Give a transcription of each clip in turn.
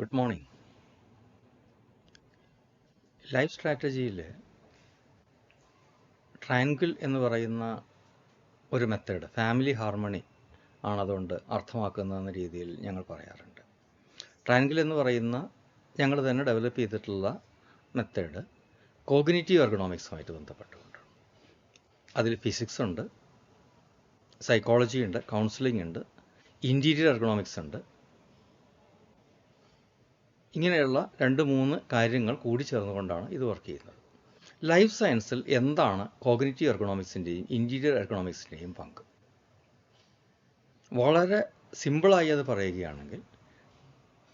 Good morning. Life സ്ട്രാറ്റജിയിൽ triangle എന്ന് പറയുന്ന ഒരു മെത്തേഡ് ഫാമിലി ഹാർമണി ആണതുകൊണ്ട് അർത്ഥമാക്കുന്നതെന്ന രീതിയിൽ ഞങ്ങൾ പറയാറുണ്ട്. ട്രയാങ്കിൾ എന്ന് പറയുന്ന ഞങ്ങൾ തന്നെ ഡെവലപ്പ് ചെയ്തിട്ടുള്ള മെത്തേഡ് കോഗിനേറ്റീവ് എർഗണോമിക്സുമായിട്ട് ബന്ധപ്പെട്ടുകൊണ്ട്. അതിൽ ഫിസിക്സ് ഉണ്ട് സൈക്കോളജി ഉണ്ട് കൗൺസിലിംഗ് ഉണ്ട് ഇന്റീരിയർ എർഗണോമിക്സ് ഉണ്ട് ഇങ്ങനെയുള്ള രണ്ട് മൂന്ന് കാര്യങ്ങൾ കൂടി ചേർന്നുകൊണ്ടാണ് ഇത് വർക്ക് ചെയ്യുന്നത്. ലൈഫ് സയൻസിൽ എന്താണ് കോഗ്നിറ്റീവ് എർഗണോമിക്സിന്റെയും ഇന്റീരിയർ എർഗണോമിക്സിന്റെയും പങ്ക്? വളരെ സിമ്പിളായി അത് പറയുകയാണെങ്കിൽ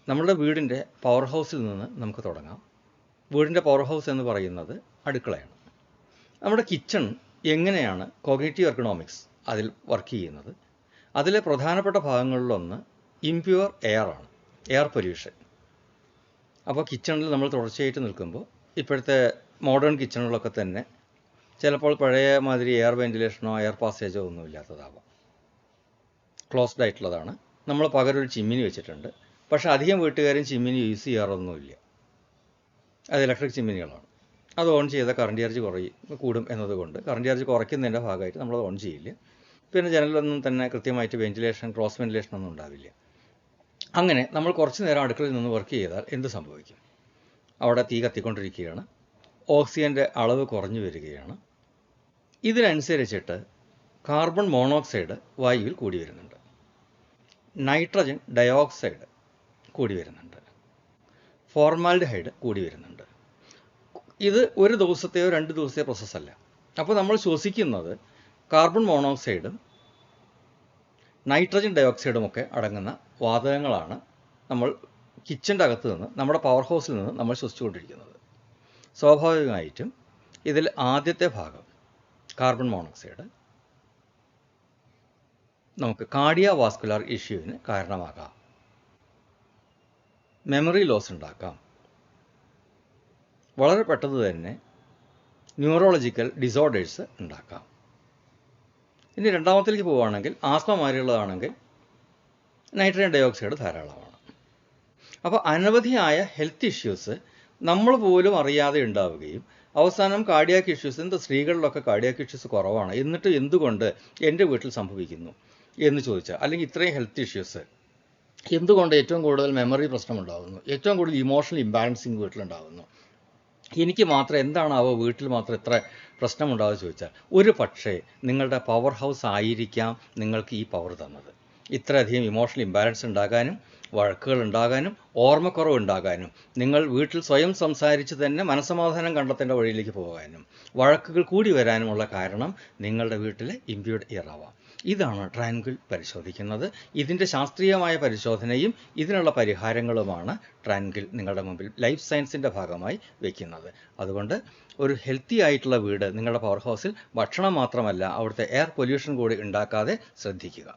നമ്മുടെ വീടിന്റെ പവർ ഹൗസിൽ നിന്ന് നമുക്ക് തുടങ്ങാം. വീടിന്റെ പവർ ഹൗസ് എന്ന് പറയുന്നത് അടുക്കളയാണ്. നമ്മുടെ കിച്ചൺ എങ്ങനെയാണ് കോഗ്നേറ്റീവ് എർഗണോമിക്സ് അതിൽ വർക്ക് ചെയ്യുന്നത്? അതിലെ പ്രധാനപ്പെട്ട ഭാഗങ്ങളിലൊന്ന് ഇംപ്യുവർ എയർ ആണ് എയർ പൊല്യൂഷൻ അപ്പോൾ കിച്ചണിൽ നമ്മൾ തുടർച്ചയായിട്ട് നിൽക്കുമ്പോൾ ഇപ്പോഴത്തെ മോഡേൺ കിച്ചണുകളൊക്കെ തന്നെ ചിലപ്പോൾ പഴയ മാതിരി എയർ വെന്റിലേഷനോ എയർ പാസേജോ ഒന്നും ഇല്ലാത്തതാവാം. ക്ലോസ്ഡ് ആയിട്ടുള്ളതാണ്. നമ്മൾ പകരൊരു ചിമ്മിനി വെച്ചിട്ടുണ്ട്. പക്ഷേ അധികം വീട്ടുകാരും ചിമ്മിനി യൂസ് ചെയ്യാറൊന്നുമില്ല. അത് ഇലക്ട്രിക് ചിമ്മിനികളാണ്. അത് ഓൺ ചെയ്ത കറണ്ട് ചാർജ് കുറയും കൂടും എന്നതുകൊണ്ട് കറണ്ട് ചാർജ് കുറയ്ക്കുന്നതിന്റെ ഭാഗമായിട്ട് നമ്മളത് ഓൺ ചെയ്യില്ല. പിന്നെ ജനലൊന്നും തന്നെ കൃത്യമായിട്ട് വെന്റിലേഷൻ ക്രോസ് വെന്റിലേഷൻ ഒന്നും ഉണ്ടാവില്ല. അങ്ങനെ നമ്മൾ കുറച്ച് നേരം അടുക്കളയിൽ നിന്ന് വർക്ക് ചെയ്താൽ എന്ത് സംഭവിക്കും? അവിടെ തീ കത്തിക്കൊണ്ടിരിക്കുകയാണ്. ഓക്സിജന്റെ അളവ് കുറഞ്ഞു വരികയാണ്. ഇതിനനുസരിച്ചിട്ട് കാർബൺ മോണോക്സൈഡ് വായുവിൽ കൂടി വരുന്നുണ്ട്. നൈട്രജൻ ഡയോക്സൈഡ് കൂടി വരുന്നുണ്ട്. ഫോർമാൽഡിഹൈഡ് കൂടി വരുന്നുണ്ട്. ഇത് ഒരു ദിവസത്തെയോ രണ്ട് ദിവസത്തെയോ പ്രോസസ്സല്ല അപ്പോൾ നമ്മൾ ശ്വസിക്കുന്നത് കാർബൺ മോണോക്സൈഡും നൈട്രജൻ ഡയോക്സൈഡും ഒക്കെ അടങ്ങുന്ന വാതകങ്ങളാണ് നമ്മൾ കിച്ചന്റെ അകത്ത് നിന്ന് നമ്മുടെ പവർ ഹൗസിൽ നിന്ന് നമ്മൾ ശ്വസിച്ചുകൊണ്ടിരിക്കുന്നത്. സ്വാഭാവികമായിട്ടും ഇതിൽ ആദ്യത്തെ ഭാഗം കാർബൺ മോണോക്സൈഡ് നമുക്ക് കാർഡിയ വാസ്കുലാർ ഇഷ്യൂവിന് കാരണമാകാം. മെമ്മറി ലോസ് ഉണ്ടാക്കാം. വളരെ പെട്ടെന്ന് തന്നെ ന്യൂറോളജിക്കൽ ഡിസോർഡേഴ്സ് ഉണ്ടാക്കാം. ഇനി രണ്ടാമത്തിലേക്ക് പോവുകയാണെങ്കിൽ ആസ്മ മാതിരിയുള്ളതാണെങ്കിൽ നൈട്രജൻ ഡയോക്സൈഡ് ധാരാളമാണ്. അപ്പോൾ അനവധിയായ ഹെൽത്ത് ഇഷ്യൂസ് നമ്മൾ പോലും അറിയാതെ ഉണ്ടാവുകയും അവസാനം കാർഡിയാക്ക് ഇഷ്യൂസ് എന്താ സ്ത്രീകളിലൊക്കെ കാർഡിയാക്ക് ഇഷ്യൂസ് കുറവാണ് എന്നിട്ട് എന്തുകൊണ്ട് എന്റെ വീട്ടിൽ സംഭവിക്കുന്നു എന്ന് ചോദിച്ചാൽ അല്ലെങ്കിൽ ഇത്രയും ഹെൽത്ത് ഇഷ്യൂസ് എന്തുകൊണ്ട് ഏറ്റവും കൂടുതൽ മെമ്മറി പ്രശ്നമുണ്ടാകുന്നു ഏറ്റവും കൂടുതൽ ഇമോഷണൽ ഇംബാലൻസിങ് വീട്ടിലുണ്ടാകുന്നു എനിക്ക് മാത്രം എന്താണാവോ വീട്ടിൽ മാത്രം ഇത്ര പ്രശ്നമുണ്ടാകുമെന്ന് ചോദിച്ചാൽ ഒരു പക്ഷേ നിങ്ങളുടെ പവർ ഹൗസ് ആയിരിക്കാം നിങ്ങൾക്ക് ഈ പവർ തന്നത്. ഇത്രയധികം ഇമോഷണൽ ഇംബാലൻസ് ഉണ്ടാകാനും വഴക്കുകൾ ഉണ്ടാകാനും ഓർമ്മക്കുറവ് ഉണ്ടാകാനും നിങ്ങൾ വീട്ടിൽ സ്വയം സംസാരിച്ച് തന്നെ മനസമാധാനം കണ്ടെത്തേണ്ട വഴിയിലേക്ക് പോകാനും വഴക്കുകൾ കൂടി വരാനുമുള്ള കാരണം നിങ്ങളുടെ വീട്ടിലെ ഇമ്പ്യൂഡ് ഇറാവാം. ഇതാണ് ട്രയാങ്കിൾ പരിശോധിക്കുന്നത്. ഇതിന്റെ ശാസ്ത്രീയമായ പരിശോധനയും ഇതിനുള്ള പരിഹാരങ്ങളുമാണ് ട്രയാങ്കിൾ നിങ്ങളുടെ മുമ്പിൽ ലൈഫ് സയൻസിന്റെ ഭാഗമായി വയ്ക്കുന്നത് അതുകൊണ്ട് ഒരു ഹെൽത്തി ആയിട്ടുള്ള വീട് നിങ്ങളുടെ പവർ ഹൗസിൽ ഭക്ഷണം മാത്രമല്ല അവിടുത്തെ എയർ പൊല്യൂഷൻ കൂടി ഉണ്ടാക്കാതെ ശ്രദ്ധിക്കുക.